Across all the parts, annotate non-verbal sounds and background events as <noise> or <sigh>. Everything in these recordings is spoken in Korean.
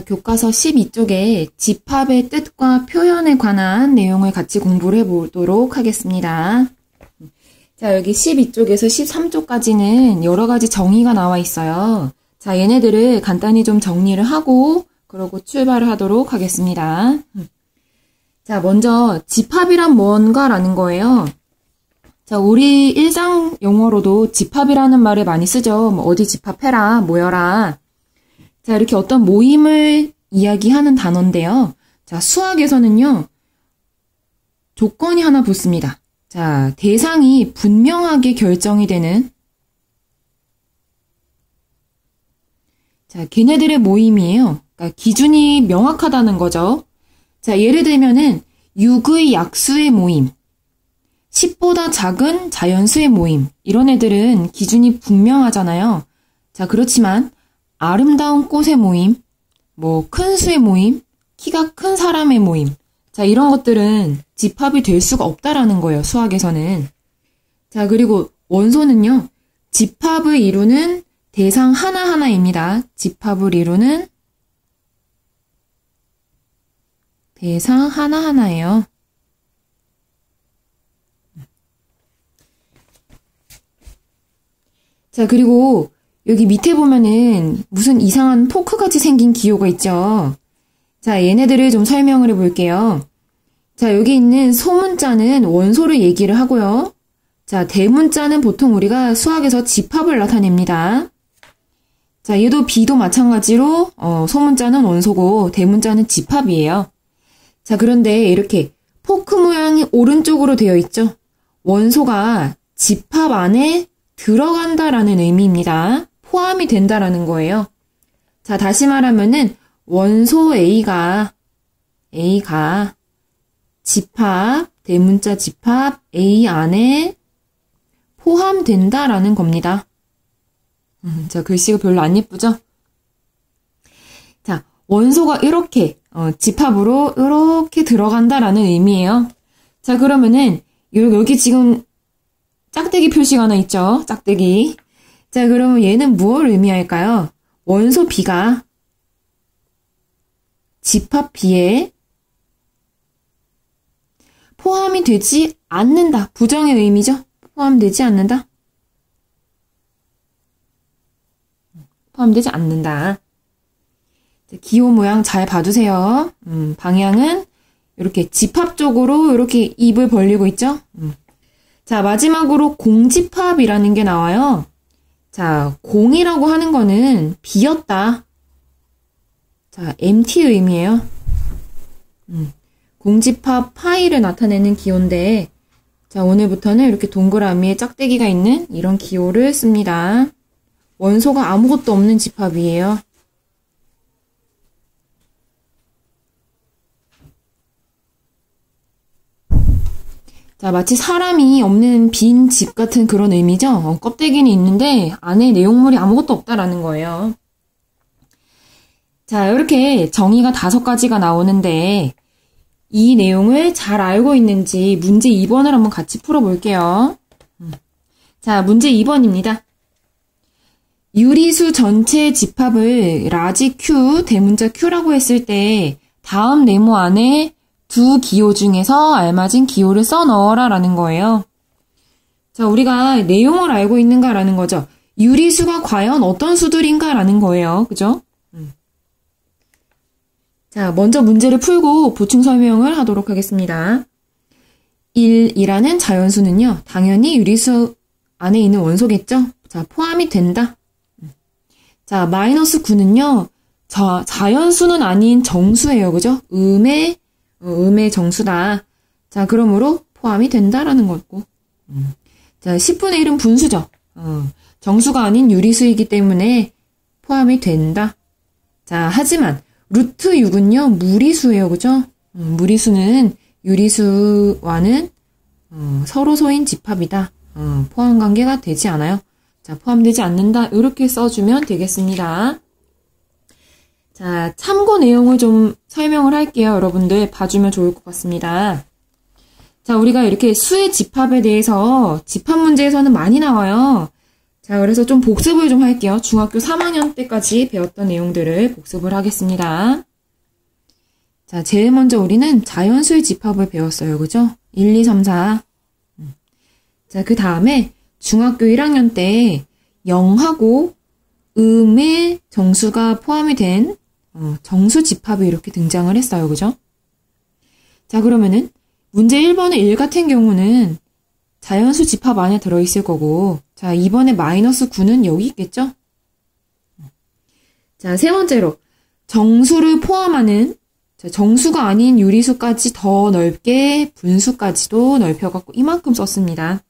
자, 교과서 12쪽에 집합의 뜻과 표현에 관한 내용을 같이 공부를 해보도록 하겠습니다. 자, 여기 12쪽에서 13쪽까지는 여러 가지 정의가 나와 있어요. 자, 얘네들을 간단히 좀 정리를 하고, 그러고 출발을 하도록 하겠습니다. 자, 먼저 집합이란 뭔가라는 거예요. 자, 우리 일상 용어로도 집합이라는 말을 많이 쓰죠. 뭐 어디 집합해라, 모여라. 자, 이렇게 어떤 모임을 이야기하는 단어인데요. 자, 수학에서는요, 조건이 하나 붙습니다. 자, 대상이 분명하게 결정이 되는 자, 걔네들의 모임이에요. 그러니까 기준이 명확하다는 거죠. 자, 예를 들면은 6의 약수의 모임, 10보다 작은 자연수의 모임, 이런 애들은 기준이 분명하잖아요. 자, 그렇지만 아름다운 꽃의 모임, 뭐 큰 수의 모임, 키가 큰 사람의 모임. 자, 이런 것들은 집합이 될 수가 없다라는 거예요, 수학에서는. 자, 그리고 원소는요, 집합을 이루는 대상 하나하나입니다. 집합을 이루는 대상 하나하나예요. 자, 그리고 여기 밑에 보면은 무슨 이상한 포크같이 생긴 기호가 있죠. 자, 얘네들을 좀 설명을 해볼게요. 자, 여기 있는 소문자는 원소를 얘기를 하고요. 자, 대문자는 보통 우리가 수학에서 집합을 나타냅니다. 자, 얘도 B도 마찬가지로 어, 소문자는 원소고 대문자는 집합이에요. 자, 그런데 이렇게 포크 모양이 오른쪽으로 되어 있죠. 원소가 집합 안에 들어간다라는 의미입니다. 포함이 된다라는 거예요. 자, 다시 말하면은 원소 A가 A가 집합 대문자 집합 A 안에 포함된다라는 겁니다. 음, 자, 글씨가 별로 안 예쁘죠? 자, 원소가 이렇게 어, 집합으로 이렇게 들어간다라는 의미예요. 자, 그러면은 여기 지금 짝대기 표시가 하나 있죠? 짝대기. 자, 그러면 얘는 무엇을 의미할까요? 원소 B가 집합 B에 포함이 되지 않는다. 부정의 의미죠? 포함되지 않는다. 포함되지 않는다. 기호 모양 잘 봐주세요. 음, 방향은 이렇게 집합 쪽으로 이렇게 입을 벌리고 있죠? 음. 자, 마지막으로 공집합이라는 게 나와요. 자, 공이라고 하는 거는 비었다. 자, empty 의미예요. 음, 공집합 파이를 나타내는 기호인데, 자, 오늘부터는 이렇게 동그라미에 짝대기가 있는 이런 기호를 씁니다. 원소가 아무것도 없는 집합이에요. 자, 마치 사람이 없는 빈 집 같은 그런 의미죠. 어, 껍데기는 있는데 안에 내용물이 아무것도 없다라는 거예요. 자, 이렇게 정의가 다섯 가지가 나오는데 이 내용을 잘 알고 있는지 문제 2번을 한번 같이 풀어볼게요. 음. 자, 문제 2번입니다. 유리수 전체 집합을 라지 Q, 대문자 Q라고 했을 때 다음 네모 안에 두 기호 중에서 알맞은 기호를 써 넣어라 라는 거예요. 자, 우리가 내용을 알고 있는가라는 거죠. 유리수가 과연 어떤 수들인가라는 거예요. 그죠? 음. 자, 먼저 문제를 풀고 보충 설명을 하도록 하겠습니다. 1이라는 자연수는요, 당연히 유리수 안에 있는 원소겠죠? 자, 포함이 된다. 음. 자, 마이너스 9는요, 자, 자연수는 아닌 정수예요. 그죠? 음의 어, 음의 정수다. 자, 그러므로 포함이 된다라는 거고. 음. 자, 10분의 1은 분수죠. 어, 정수가 아닌 유리수이기 때문에 포함이 된다. 자, 하지만 루트 6은요, 무리수예요. 그죠? 음, 무리수는 유리수와는 어, 서로소인 집합이다. 어, 포함 관계가 되지 않아요. 자, 포함되지 않는다. 이렇게 써주면 되겠습니다. 자, 참고 내용을 좀 설명을 할게요. 여러분들 봐주면 좋을 것 같습니다. 자, 우리가 이렇게 수의 집합에 대해서 집합 문제에서는 많이 나와요. 자, 그래서 좀 복습을 좀 할게요. 중학교 3학년 때까지 배웠던 내용들을 복습을 하겠습니다. 자, 제일 먼저 우리는 자연수의 집합을 배웠어요. 그죠? 1, 2, 3, 4. 자, 그 다음에 중학교 1학년 때 0하고 음의 정수가 포함이 된 어, 정수 집합이 이렇게 등장을 했어요. 그죠? 자, 그러면은 문제 1번의 1 같은 경우는 자연수 집합 안에 들어있을 거고, 자, 2번에 마이너스 9는 여기 있겠죠? 자, 세 번째로, 정수를 포함하는, 자, 정수가 아닌 유리수까지 더 넓게 분수까지도 넓혀갖고 이만큼 썼습니다.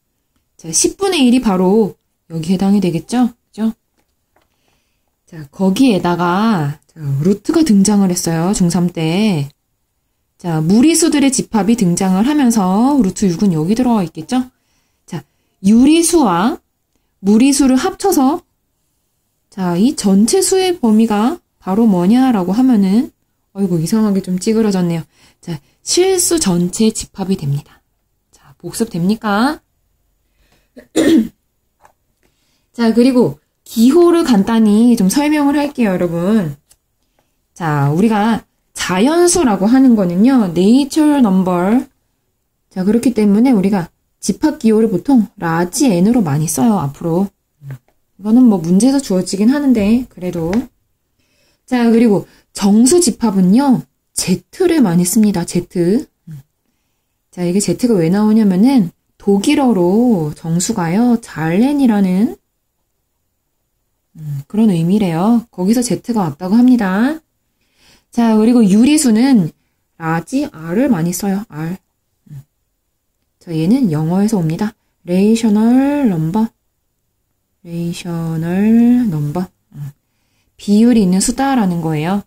자, 10분의 1이 바로 여기 해당이 되겠죠? 그죠? 자, 거기에다가, 자, 루트가 등장을 했어요. 중3 때. 자, 무리수들의 집합이 등장을 하면서 루트 6은 여기 들어가 있겠죠? 유리수와 무리수를 합쳐서 자, 이 전체 수의 범위가 바로 뭐냐라고 하면은 어이구 이상하게 좀 찌그러졌네요. 자, 실수 전체 집합이 됩니다. 자, 복습 됩니까? <clears throat> 자, 그리고 기호를 간단히 좀 설명을 할게요, 여러분. 자, 우리가 자연수라고 하는 거는요, nature number. 자, 그렇기 때문에 우리가 집합 기호를 보통 라지 n으로 많이 써요, 앞으로. 이거는 뭐 문제에서 주어지긴 하는데, 그래도. 자, 그리고 정수 집합은요, Z를 많이 씁니다, Z. 자, 이게 Z가 왜 나오냐면은, 독일어로 정수가요, 잘렌이라는 음, 그런 의미래요. 거기서 Z가 왔다고 합니다. 자, 그리고 유리수는 라지 R을 많이 써요, R. 자, 얘는 영어에서 옵니다. 레이셔널 넘버. 레이셔널 넘버. 비율이 있는 수다라는 거예요.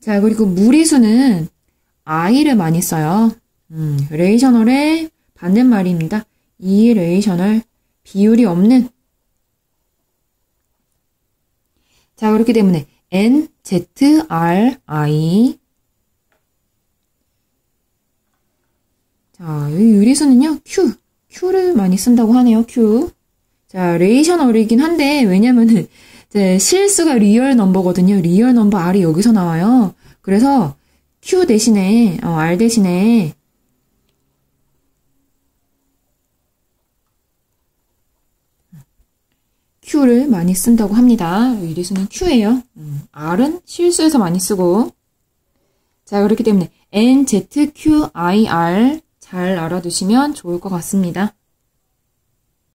자, 그리고 무리수는 i를 많이 써요. 음, 레이셔널의 반대말입니다. 이 레이셔널 비율이 없는 자, 그렇기 때문에 N, Z, R, I 자, 이 유리수는요, Q. Q를 많이 쓴다고 하네요, Q. 자, 레이셔널이긴 한데, 왜냐면은, 이제 실수가 리얼 넘버거든요. 리얼 넘버 R이 여기서 나와요. 그래서 Q 대신에, 어, R 대신에, Q를 많이 쓴다고 합니다. 유리수는 Q예요. 음, R은 실수에서 많이 쓰고. 자, 그렇기 때문에 N, Z, Q, I, R 잘 알아두시면 좋을 것 같습니다.